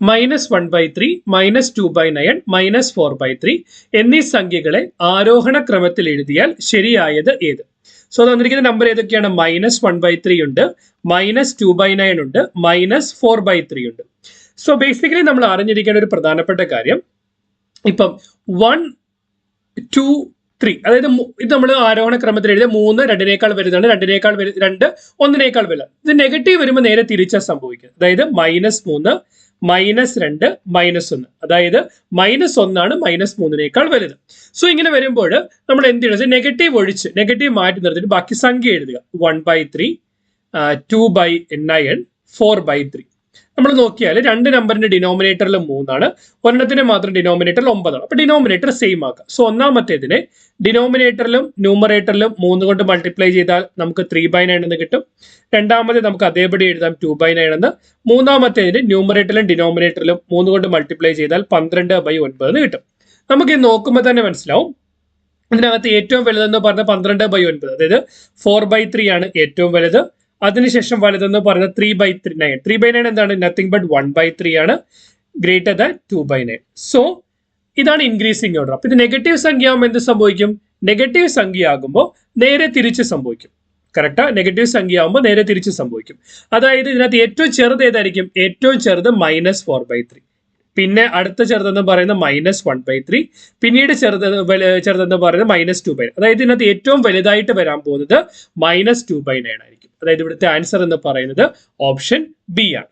Minus one by three minus two by nine minus four by three എന്നീ സംഖ്യകളെ ആരോഹണ ക്രമത്തിൽ എഴുതിയാൽ ശരിയായത് ഏത്? സോ തന്നിരിക്കുന്ന നമ്പർ ഏതൊക്കെയാണ്? മൈനസ് വൺ ബൈ ത്രീ ഉണ്ട് മൈനസ് ടു ബൈ നയൻ ഉണ്ട് മൈനസ് ഫോർ ബൈ ത്രീ ഉണ്ട്. സോ ബേസിക്കലി നമ്മൾ അറിഞ്ഞിരിക്കേണ്ട ഒരു പ്രധാനപ്പെട്ട കാര്യം ഇപ്പം വൺ ടു ത്രീ അതായത് ഇത് നമ്മൾ ആരോഹണ ക്രമത്തിൽ എഴുതിയ മൂന്ന് രണ്ടിനേക്കാൾ വലുതാണ്. രണ്ടിനേക്കാൾ വലു രണ്ട് ഒന്നിനേക്കാൾ വലുത് ഇത് നെഗറ്റീവ് വരുമ്പോൾ നേരെ തിരിച്ചാണ് സംഭവിക്കുന്നത്. അതായത് മൈനസ് മൂന്ന് മൈനസ് രണ്ട് മൈനസ് ഒന്ന്. അതായത് മൈനസ് ഒന്നാണ് മൈനസ് മൂന്നിനേക്കാൾ വലുത്. സോ ഇങ്ങനെ വരുമ്പോൾ നമ്മൾ എന്ത് ചെയ്യണം? നെഗറ്റീവ് ഒഴിച്ച് നെഗറ്റീവ് മാറ്റി നിർത്തിയിട്ട് ബാക്കി സംഖ്യ എഴുതുക. One by three two by nine four by three നമ്മൾ നോക്കിയാൽ രണ്ട് നമ്പറിന്റെ ഡിനോമിനേറ്ററിൽ മൂന്നാണ് ഒരെണ്ണത്തിന് മാത്രം ഡിനോമിനേറ്ററിൽ ഒമ്പതാണ്. അപ്പൊ ഡിനോമിനേറ്റർ സെയിം ആക്കാം. സോ ഒന്നാമത്തേതിനെ ഡിനോമിനേറ്ററിലും ന്യൂമറേറ്ററിലും മൂന്ന് കൊണ്ട് മൾട്ടിപ്ലൈ ചെയ്താൽ നമുക്ക് ത്രീ ബൈ നയൻ എന്ന് കിട്ടും. രണ്ടാമത് നമുക്ക് അതേപടി എഴുതാം ടു ബൈ നയൻ എന്ന്. മൂന്നാമത്തേതിന് ന്യൂമറേറ്ററിലും ഡിനോമിനേറ്ററിലും മൂന്ന് കൊണ്ട് മൾട്ടിപ്ലൈ ചെയ്താൽ പന്ത്രണ്ട് ബൈ ഒൻപത് എന്ന് കിട്ടും. നമുക്ക് ഇത് നോക്കുമ്പോൾ തന്നെ മനസ്സിലാവും. ഇതിനകത്ത് ഏറ്റവും വലുതെന്ന് പറഞ്ഞ പന്ത്രണ്ട് ബൈ ഒൻപത്. അതായത് ഫോർ ബൈ ത്രീ ആണ് ഏറ്റവും വലുത്. അതിനുശേഷം വലുതെന്ന് പറഞ്ഞ three by three nine three by nine എന്താണ്? Nothing but one by three ആണ്. Greater than two by nine so ഇതാണ് ഇൻക്രീസിങ് ഓർഡർ അപ്പൊ ഇത് നെഗറ്റീവ് സംഖ്യ ആകുമ്പോൾ എന്ത് സംഭവിക്കും? നെഗറ്റീവ് സംഖ്യ ആകുമ്പോൾ നേരെ തിരിച്ച് സംഭവിക്കും. കറക്റ്റാ നെഗറ്റീവ് സംഖ്യ ആകുമ്പോൾ നേരെ തിരിച്ച് സംഭവിക്കും. അതായത് ഇതിനകത്ത് ഏറ്റവും ചെറുത് ഏതായിരിക്കും? ഏറ്റവും ചെറുത് മൈനസ് ഫോർ ബൈ ത്രീ പിന്നെ അടുത്ത ചെറുതെന്ന് പറയുന്നത് മൈനസ് വൺ ബൈ ത്രീ പിന്നീട് ചെറുത് ചെറുതെന്ന് പറയുന്നത് മൈനസ് ടു ബൈ അതായത് ഇതിനകത്ത് ഏറ്റവും വലുതായിട്ട് വരാൻ പോകുന്നത് മൈനസ് ടു ബൈ നയൻ ആയിരിക്കും. അതായത് ഇവിടുത്തെ ആൻസർ എന്ന് പറയുന്നത് ഓപ്ഷൻ ബി ആണ്.